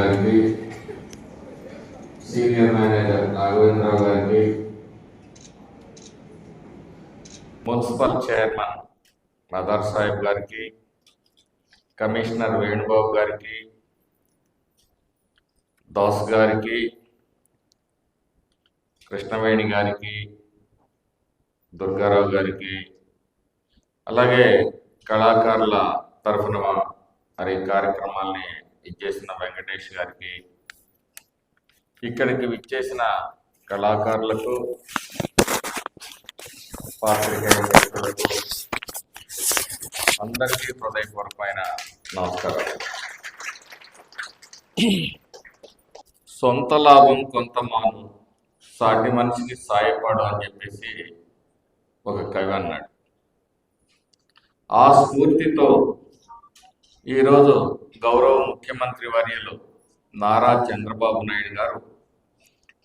గారికి senior manager Raghavendra Rao గారికి municipal chairman mother Saheb గారికి కమిషనర్ వేణుబాబు గారికి దాస్ గారికి కృష్ణవేణి గారికి దుర్గారావు గారికి అలాగే కళాకారుల తరఫున మరి కార్యక్రమాల్ని ఇచ్చేసిన వెంకటేష్ గారికి ఇక్కడికి విచ్చేసిన కళాకారులకు పాత్రికేయులకు అందరికీ హృదయపూర్వకమైన నమస్కారం. సొంత లాభం కొంత మాను సాటి మనిషికి సాయపడు అని చెప్పేసి ఒక కవి అన్నాడు. ఆ స్ఫూర్తితో ఈరోజు గౌరవ ముఖ్యమంత్రి వర్యులు నారా చంద్రబాబు నాయుడు గారు.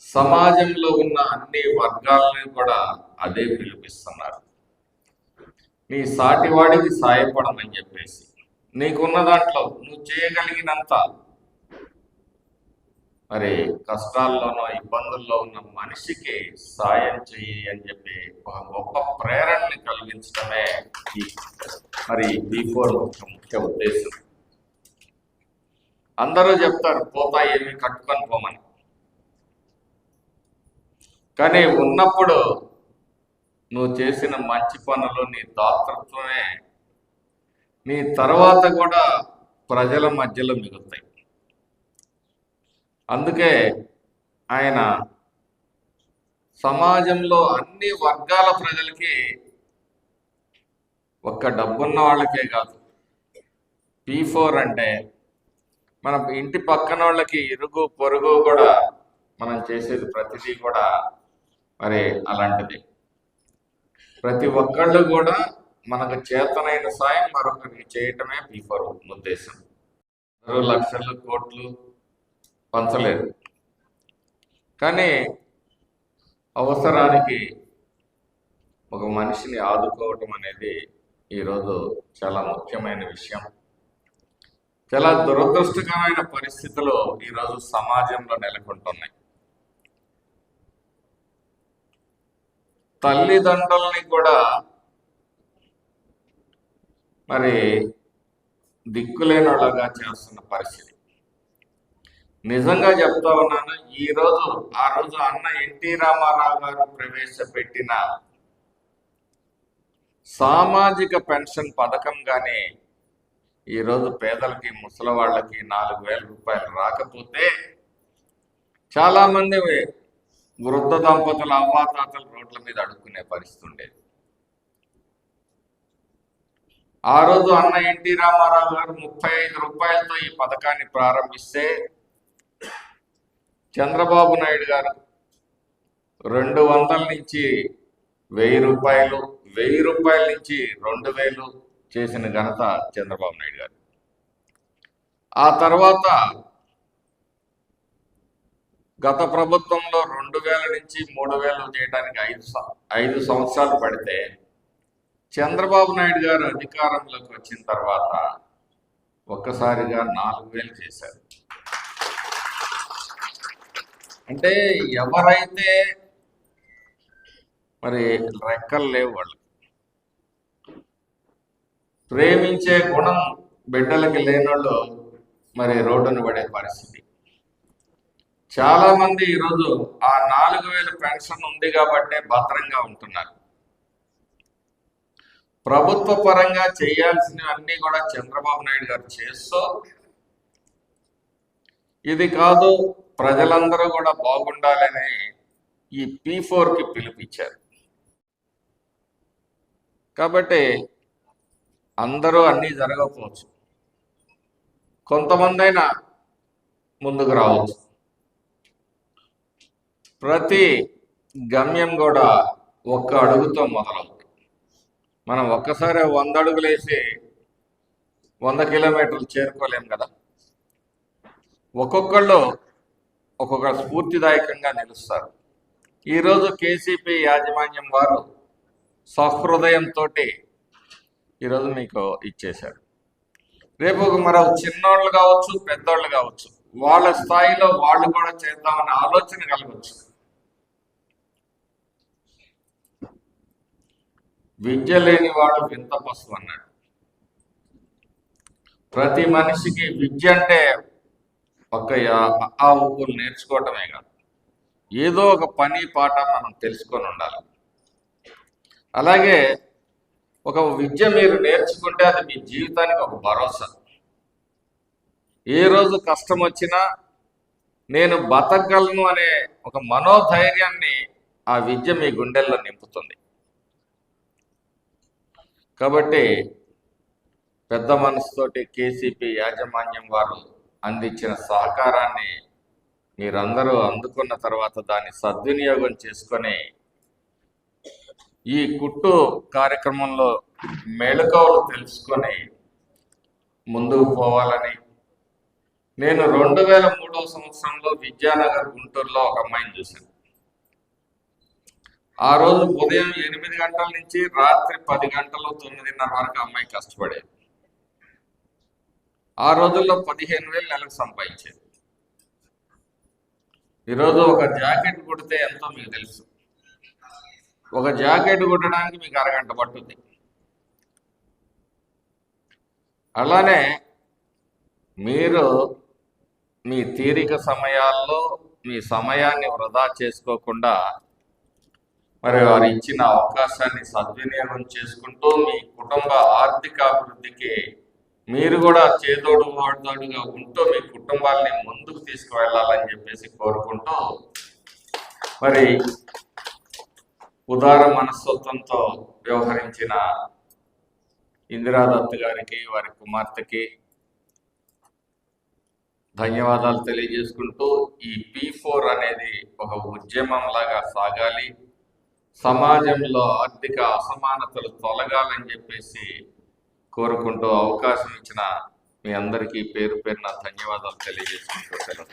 సమాజంలో ఉన్న అన్ని వర్గాలని కూడా అదే పిలిపిస్తున్నారు. నీ సాటివాడికి సాయపడమని చెప్పేసి నీకున్న దాంట్లో నువ్వు చేయగలిగినంత మరి కష్టాల్లోనో ఇబ్బందుల్లో ఉన్న మనిషికి సాయం చెయ్యి అని చెప్పి ఒక గొప్ప ప్రేరణని కలిగించడమే మరి బీ ఫోర్ ముఖ్య ఉద్దేశం. అందరూ చెప్తారు పోతా ఏమి కట్టుకొని పోమని. కానీ ఉన్నప్పుడు నువ్వు చేసిన మంచి పనులు నీ దాతృత్వమే నీ తర్వాత కూడా ప్రజల మధ్యలో మిగులుతాయి. అందుకే ఆయన సమాజంలో అన్ని వర్గాల ప్రజలకి ఒక్క డబ్బున్న వాళ్ళకే కాదు పీ ఫోర్ అంటే మన ఇంటి పక్కన వాళ్ళకి ఇరుగు పొరుగు కూడా మనం చేసేది ప్రతిదీ కూడా మరి అలాంటిది. ప్రతి ఒక్కళ్ళు కూడా మనకు చేతనైన సాయం మరొకరికి చేయటమే బీఫర్ ఉద్దేశం. లక్షలు కోట్లు పంచలేదు. కానీ అవసరానికి ఒక మనిషిని ఆదుకోవటం అనేది ఈరోజు చాలా ముఖ్యమైన విషయం. చాలా దురదృష్టకరమైన పరిస్థితులు ఈరోజు సమాజంలో నెలకొంటున్నాయి. తల్లిదండ్రుల్ని కూడా మరి దిక్కులేని వాళ్ళగా చేస్తున్న పరిస్థితి. నిజంగా చెప్తా ఉన్నాను ఈ రోజు ఆ రోజు అన్న ఎన్టీ రామారావు గారు ప్రవేశపెట్టిన సామాజిక పెన్షన్ పథకం కానీ ఈరోజు పేదలకి ముసలి వాళ్ళకి నాలుగు వేల రూపాయలు రాకపోతే చాలా మంది వృద్ధ దంపతుల అవ్వాతాతలు రోడ్ల మీద అడుక్కునే పరిస్థితి ఉండేది. ఆ రోజు అన్న ఎన్టీ రామారావు గారు ముప్పై ఐదు రూపాయలతో ఈ పథకాన్ని ప్రారంభిస్తే చంద్రబాబు నాయుడు గారు రెండు వందల నుంచి వెయ్యి రూపాయలు వెయ్యి రూపాయల నుంచి రెండు వేలు చేసిన ఘనత చంద్రబాబు నాయుడు గారు. ఆ తర్వాత గత ప్రభుత్వంలో రెండు వేల నుంచి మూడు వేలు చేయడానికి ఐదు సం- ఐదు సంవత్సరాలు పడితే చంద్రబాబు నాయుడు గారు అధికారంలోకి వచ్చిన తర్వాత ఒక్కసారిగా నాలుగు వేలు చేశారు. అంటే ఎవరైతే మరి రెక్కలు లేవు వాళ్ళకి. ప్రేమించే గుణం బిడ్డలకి లేనోళ్ళు మరి రోడ్డున పడే పరిస్థితి. చాలా మంది ఈరోజు ఆ నాలుగు వేల పెన్షన్ ఉంది కాబట్టి భద్రంగా ఉంటున్నారు. ప్రభుత్వ పరంగా చేయాల్సినవన్నీ కూడా చంద్రబాబు నాయుడు గారు చేస్తూ ఇది కాదు ప్రజలందరూ కూడా బాగుండాలని ఈ పీ ఫోర్కి పిలిపించారు కాబట్టి అందరూ అన్నీ జరగకపోవచ్చు. కొంతమందైనా ముందుకు రావచ్చు. ప్రతి గమ్యం కూడా ఒక్క అడుగుతో మొదలవుతుంది మనం ఒక్కసారి వంద అడుగులు వేసి వంద కిలోమీటర్లు చేరుకోలేం కదా. ఒక్కొక్కళ్ళు ఒక్కొక్క స్ఫూర్తిదాయకంగా నిలుస్తారు. ఈరోజు కేసీపీ యాజమాన్యం వారు సహృదయంతో ఈరోజు మీకు ఇచ్చేశాడు. రేపు ఒక మరో చిన్నోళ్ళు కావచ్చు పెద్దోళ్ళు కావచ్చు వాళ్ళ స్థాయిలో వాళ్ళు కూడా చేద్దామనే ఆలోచన కలగచ్చు విద్య లేని వాడు వింత పశువు అన్నాడు. ప్రతి మనిషికి విద్య అంటే ఒక ఆ ఊపులు నేర్చుకోవటమే కాదు. ఏదో ఒక పని పాట మనం తెలుసుకొని ఉండాలి. అలాగే ఒక విద్య మీరు నేర్చుకుంటే అది మీ జీవితానికి ఒక భరోసా. ఏ రోజు కష్టం వచ్చినా నేను బతకగలను అనే ఒక మనోధైర్యాన్ని ఆ విద్య మీ గుండెల్లో నింపుతుంది. కాబట్టి పెద్ద మనసుతోటి కేసీపీ యాజమాన్యం వారు అందించిన సహకారాన్ని మీరందరూ అందుకున్న తర్వాత దాన్ని సద్వినియోగం చేసుకొని ఈ కుట్టు కార్యక్రమంలో మెళుకవలు తెలుసుకొని ముందుకు పోవాలని. నేను రెండు వేల మూడవ సంవత్సరంలో విద్యానగర్ గుంటూరులో ఒక అమ్మాయిని చూశాను. ఆ రోజు ఉదయం ఎనిమిది గంటల నుంచి రాత్రి పది గంటలు తొమ్మిదిన్నర వరకు అమ్మాయి కష్టపడేది. ఆ రోజుల్లో పదిహేను వేలు నెలకు సంపాదించేది. ఈరోజు ఒక జాకెట్ కుడితే ఎంతో మీకు తెలుసు. ఒక జాకెట్ కుట్టడానికి మీకు అరగంట పట్టుద్ది అలానే మీరు మీ తీరిక సమయాల్లో మీ సమయాన్ని వృధా చేసుకోకుండా మరి వారు ఇచ్చిన అవకాశాన్ని సద్వినియోగం చేసుకుంటూ మీ కుటుంబ ఆర్థిక అభివృద్ధికి మీరు కూడా చేదోడు వాడోడుగా ఉంటూ మీ కుటుంబాల్ని ముందుకు తీసుకువెళ్ళాలని చెప్పేసి కోరుకుంటూ మరి ఉదార మనస్తత్వంతో వ్యవహరించిన ఇందిరాదత్ గారికి వారి కుమార్తెకి ధన్యవాదాలు తెలియజేసుకుంటూ ఈ పి ఫోర్ అనేది ఒక ఉద్యమం లాగా సాగాలి. సమాజంలో ఆర్థిక అసమానతలు తొలగాలని చెప్పేసి కోరుకుంటూ అవకాశం ఇచ్చిన మీ అందరికీ పేరు పేరున ధన్యవాదాలు తెలియజేసుకుంటూ సెలవు